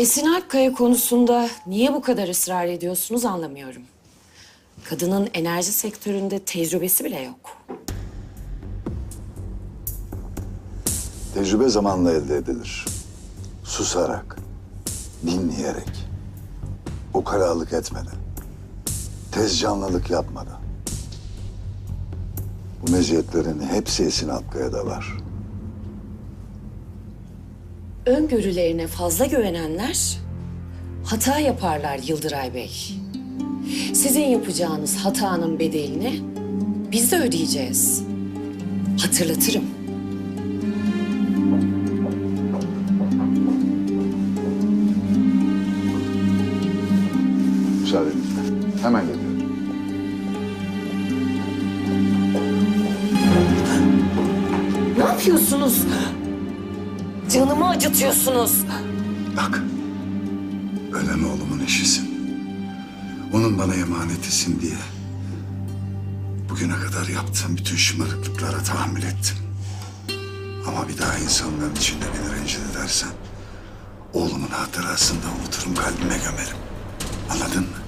Esin Alpkaya konusunda niye bu kadar ısrar ediyorsunuz anlamıyorum. Kadının enerji sektöründe tecrübesi bile yok. Tecrübe zamanla elde edilir. Susarak, dinleyerek, ukalalık etmeden, tez canlılık yapmadan. Bu meziyetlerin hepsi Esin Alpkaya'da var. Öngörülerine fazla güvenenler hata yaparlar Yıldıray Bey. Sizin yapacağınız hatanın bedelini biz de ödeyeceğiz. Hatırlatırım. Müsaadenizle. Hemen geliyorum. Ne yapıyorsunuz? Canımı acıtıyorsunuz. Bak, ölen oğlumun eşisin. Onun bana emanetisin diye bugüne kadar yaptığım bütün şımarıklıklara tahammül ettim. Ama bir daha insanların içinde beni rencide edersen oğlumun hatırasını da unuturum kalbime gömerim. Anladın mı?